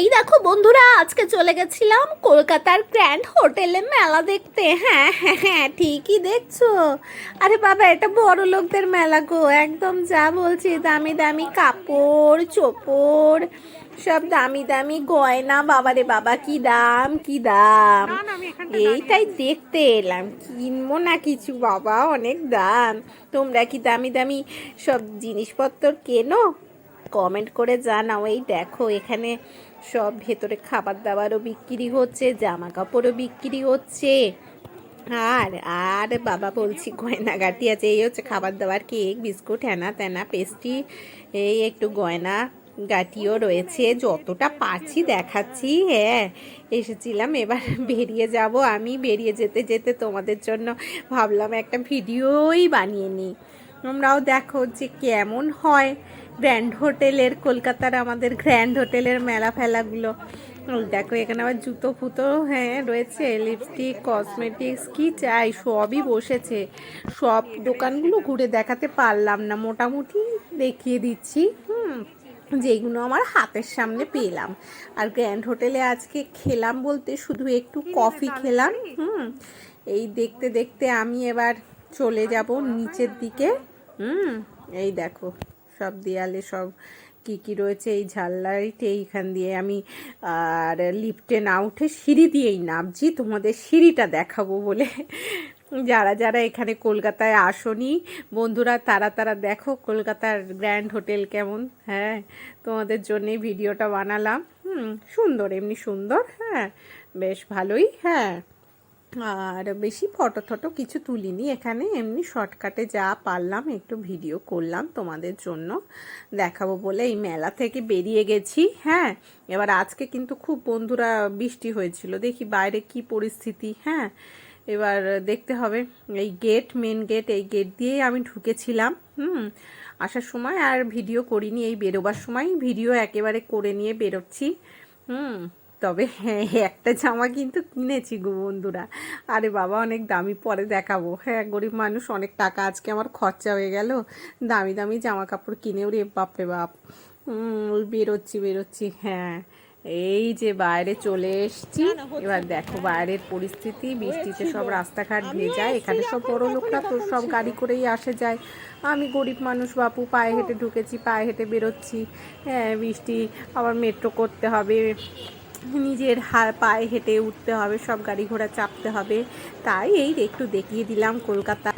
এই দেখো বন্ধুরা আজকে চলে গেছিলাম কলকাতার গ্র্যান্ড হোটেলে মেলা দেখতে। হ্যাঁ হ্যাঁ হ্যাঁ ঠিকই দেখছ। আরে বাবা এটা বড় লোকদের মেলা গো একদম যা বলছি দামি দামি কাপড় চোপড় সব দামি দামি গয়না। বাবারে বাবা কি দাম কি দাম। এইটাই দেখতে এলাম। কিনবো না কিছু বাবা অনেক দাম। তোমরা কি দামি দামি সব জিনিসপত্র কেনো? কমেন্ট করে জানাও, এই দেখো এখানে সব ভেতরে খাবার দাবারও বিক্রি হচ্ছে জামা কাপড়ও বিক্রি হচ্ছে। আর আর বাবা বলছি, গয়নাগাটি আছে, এই হচ্ছে খাবার দাবার কেক, বিস্কুট হ্যানা ত্যানা পেস্ট্রি, এই একটু গয়না গাটিও রয়েছে। যতটা পারছি দেখাচ্ছি হ্যাঁ এসেছিলাম, এবার বেরিয়ে যাব। আমি বেরিয়ে যেতে যেতে তোমাদের জন্য ভাবলাম একটা ভিডিওই বানিয়ে নিই। তোমরাও দেখো যে কেমন হয়। গ্র্যান্ড হোটেলের কলকাতার আমাদের গ্র্যান্ড হোটেলের মেলা ফেলাগুলো। দেখো, এখানে আবার জুতো ফুতো হ্যাঁ রয়েছে লিপস্টিক কসমেটিক্স কি চাই, সবই বসেছে। সব দোকানগুলো ঘুরে দেখাতে পারলাম না, মোটামুটি দেখিয়ে দিচ্ছি। হুম, যেগুলো আমার হাতের সামনে পেলাম। আর গ্র্যান্ড হোটেলে আজকে খেলাম বলতে শুধু একটু কফি খেলাম, হুম। এই দেখতে দেখতে আমি এবার চলে যাব নিচের দিকে, হুম, এই দেখো। সব দেয়ালে সব কি কি রয়েছে, এই ঝাল্লারিতে এইখান দিয়ে আমি, আর লিফটে না উঠে সিঁড়ি দিয়েই নামছি। তোমাদের সিঁড়িটা দেখাবো বলে। যারা যারা এখানে কলকাতায় আসনি, বন্ধুরা তারা তারা দেখো কলকাতার গ্র্যান্ড হোটেল কেমন। হ্যাঁ তোমাদের জন্যই ভিডিওটা বানালাম। হুম, সুন্দর, এমনি সুন্দর। হ্যাঁ বেশ ভালোই। হ্যাঁ। আর বেশি ফটো টটো কিছু তুলিনি। এখানে এমনি শর্টকাটে যা পারলাম, একটু ভিডিও করলাম তোমাদের জন্য। দেখাবো বলে এই মেলা থেকে বেরিয়ে গেছি। হ্যাঁ এবার আজকে কিন্তু খুব বন্ধুরা বৃষ্টি হয়েছিল। দেখি বাইরে কি পরিস্থিতি হ্যাঁ। এবার দেখতে হবে এই গেট মেন গেট এই গেট দিয়েই আমি ঢুকেছিলাম, হুম। আসার সময় আর ভিডিও করিনি, এই বেরোবার সময় ভিডিও একেবারে করে নিয়ে বেরোচ্ছি, হুম। তবে হ্যাঁ একটা জামা কিন্তু কিনেছি গো বন্ধুরা। আরে বাবা অনেক দামি পরে দেখাবো। হ্যাঁ গরিব মানুষ অনেক টাকা আজকে আমার খরচা হয়ে গেল। দামি দামি জামা কাপড় কিনেও রে বাপরে বাপ। বেরোচ্ছি বেরোচ্ছি হ্যাঁ। এই যে বাইরে চলে এসছি। এবার দেখো বাইরের পরিস্থিতি বৃষ্টিতে সব রাস্তাঘাট ভেজায় এখানে সব বড় লোকরা তো সব গাড়ি করেই আসে যায়। আমি গরিব মানুষ বাপু পায়ে হেঁটে ঢুকেছি পায়ে হেঁটে বেরোচ্ছি। হ্যাঁ বৃষ্টি আবার মেট্রো করতে হবে। নিজের হা, পায়ে হেঁটে উঠতে হবে, সব গাড়ি ঘোড়া চাপতে হবে। তাই এই একটু দেখিয়ে দিলাম কলকাতা